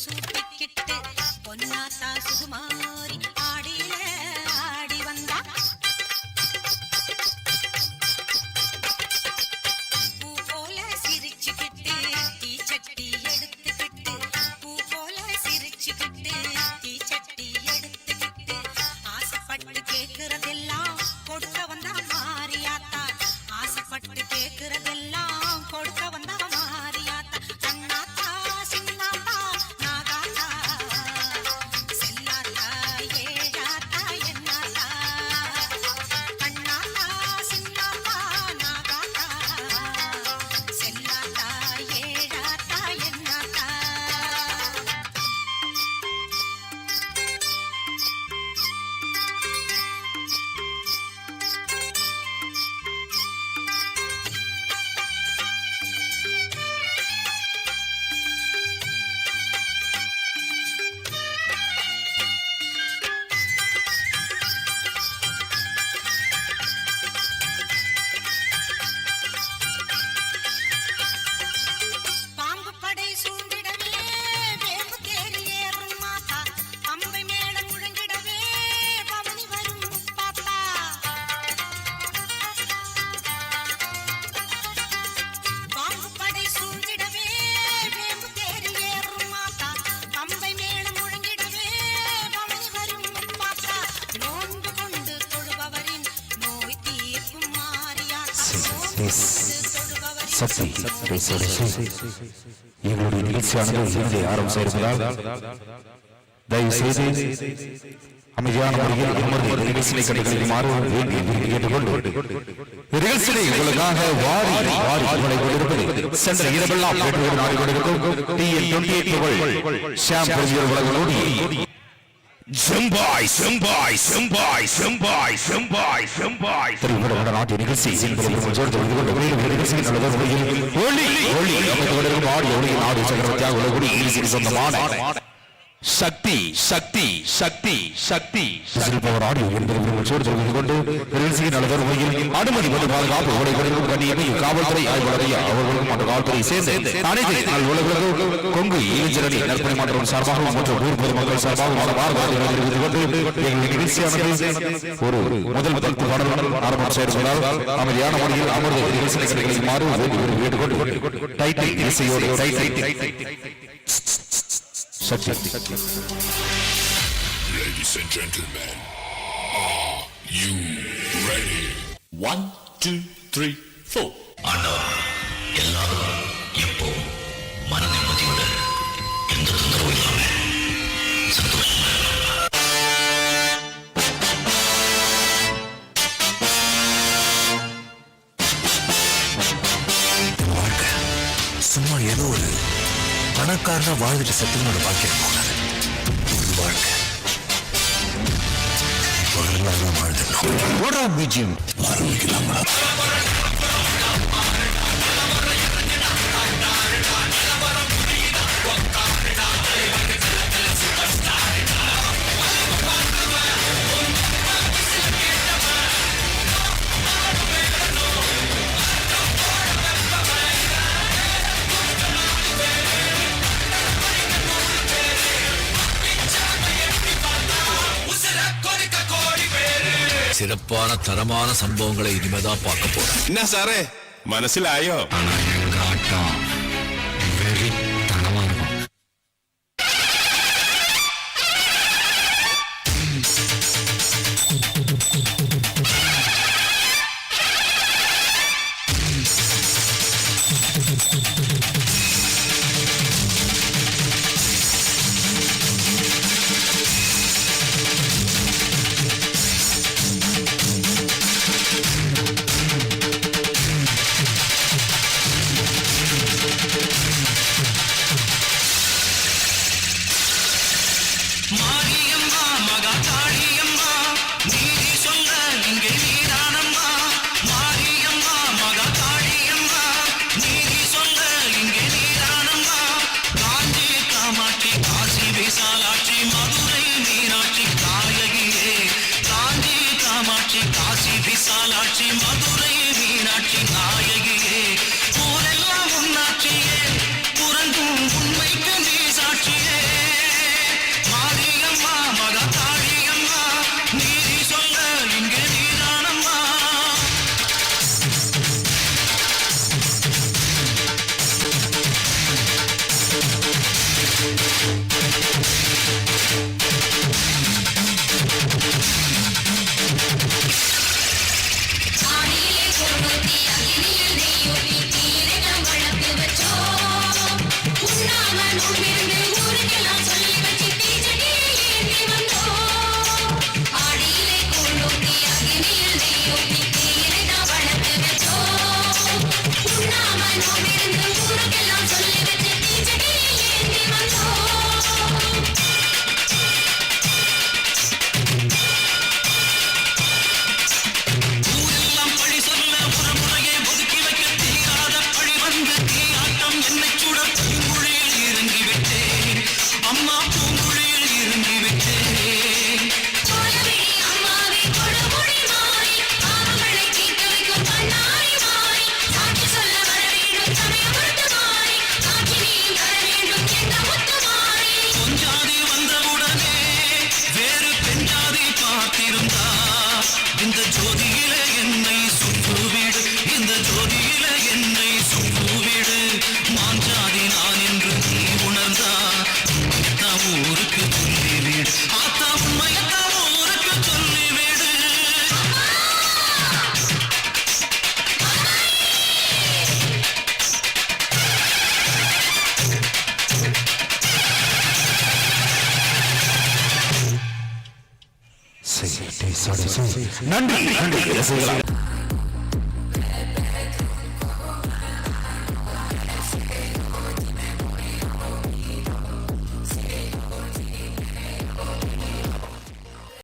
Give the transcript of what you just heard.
சூட்டிக்கிட்டு பொன்னாத்தா சுகுமாரி ஆடியில சக்தி எங்களுடைய நிகழ்ச்சியானது இங்கே ஆரம்பம் செய்திருப்பதால் தயவு செய்து அமைதியான முறையில் அமர்ந்து நிகழ்ச்சியை கண்டுகளிக்குமாறு வேண்டி கேட்டுக்கொண்டு நிகழ்ச்சியை உங்களுக்காக வாரி வாரி உங்களை கொண்டிருப்பது சென்ற இரவெல்லாம் நாடி கொண்டிருக்கும் எயிட் ஷாம் செம்பாய் செம்பாய் செம்பாய் செம்பாய் செம்பாய் செம்பாய் திருவிழா நிகழ்ச்சி சக்தி சக்தி சக்தி சக்தி. ஆடியோ என்பதை கொண்டு நிகழ்ச்சியில் முறையில் அனுமதி மற்றும் பாதுகாப்பு உடை கண்ணியமையும் காவல்துறை ஆய்வாளரைய அவர்களுக்கும் மற்றும் காவல்துறை சேர்ந்து அனைத்து நாள் உலகம் கொங்கு நற்பணி மற்றும் ஊர் பொதுமக்கள் சார்பாக ஒரு முதல் பத்து பாடல்கள் ஆரம்பம் செய்திருப்பதால் அமைதியான முறையில் அமர்ந்து நிகழ்ச்சியை கிடைக்குமாறு வேண்டி விரும்பி இசையோடு சக்தி. Ladies and gentlemen, you ready? One, two, three, four. ஆண்டவா எல்லாரும் எப்போ மன நிம்மதியோட எந்த தொந்தரவும் இல்லாம சந்தோஷமா வாழ்க்கை சும்மா ஏதோ ஒரு பணக்காரனா வாழ்ந்துட்டு செத்துனோட வாழ்க்கை போகாது வரலாறு வாழ்ந்துடணும் ஓடா பிஜிஎம் ஆரம்பிக்கலாமா சிறப்பான தரமான சம்பவங்களை இனிமேதான் பார்க்க போறேன். என்ன சாரே? மனசிலாயோ ஆனா எங்க ஆட்டம் the 12 நன்றி நன்றி.